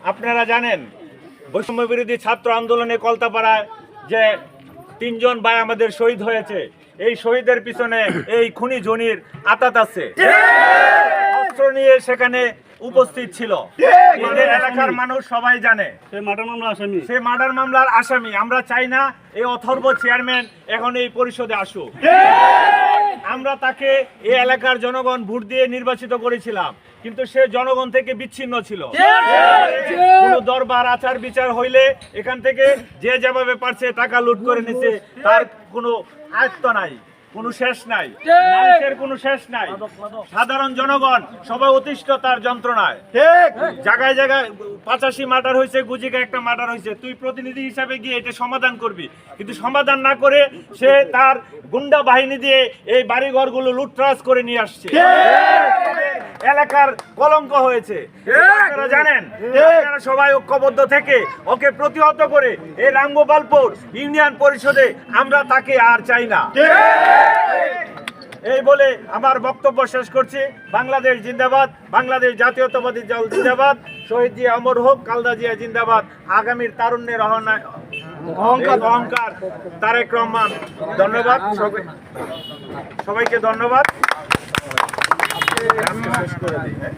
আপনারা জানেন বৈষম্য বিরোধী ছাত্র আন্দোলনে কলতাপাড়ায় যে তিনজন ভাই আমাদের শহীদ হয়েছে এই শহীদের পিছনে এই খুনি জনির আতাত আছে। অস্ত্র নিয়ে সেখানে উপস্থিত ছিল। এলাকার মানুষ সবাই জানে। সে মাটার মামলা আসামি। সে মার্ডার মামলার আসামি। আমরা চাই না এই অথর্ব চেয়ারম্যান এখন এই পরিষদে আসুক। আমরা তাকে এই এলাকার জনগণ ভোট দিয়ে নির্বাচিত করেছিলাম। কিন্তু সে জনগণ থেকে বিচ্ছিন্ন ছিল। কোনো দরবার আচার বিচার হইলে এখান থেকে যে যেভাবে পারছে টাকা লুট করে নিছে তার কোনো আয়ত্ত নাই। কোনো শেষ নাই। মানুষের কোনো শেষ নাই। সাধারণ জনগণ সবাই অতিষ্ঠ তার যন্ত্রণায়। ঠিক। জায়গায় জায়গায় পাঁচাশি মার্ডার হয়েছে গুজিকা একটা মার্ডার হয়েছে। তুই প্রতিনিধি হিসাবে গিয়ে এটা সমাধান করবি। কিন্তু সমাধান না করে সে তার গুন্ডা বাহিনী দিয়ে এই বাড়িঘরগুলো লুটরাজ করে নিয়ে আসছে। এলাকার কলঙ্ক হয়েছে। আপনারা জানেন আপনারা সবাই ঐক্যবদ্ধ থেকে ওকে প্রতিহত করে এই রামগোপালপুর ইউনিয়ন পরিষদে আমরা তাকে আর চাই না। এই বলে আমার বক্তব্য শেষ করছি। বাংলাদেশ জিন্দাবাদ বাংলাদেশ জাতীয়তাবাদী দল জিন্দাবাদ। শহীদ জিয়া অমর হোক কালদা জিয়া জিন্দাবাদ। আগামীর তারুণ্যের অহংকার। তারেক রহমান ধন্যবাদ। সবাইকে ধন্যবাদ। 对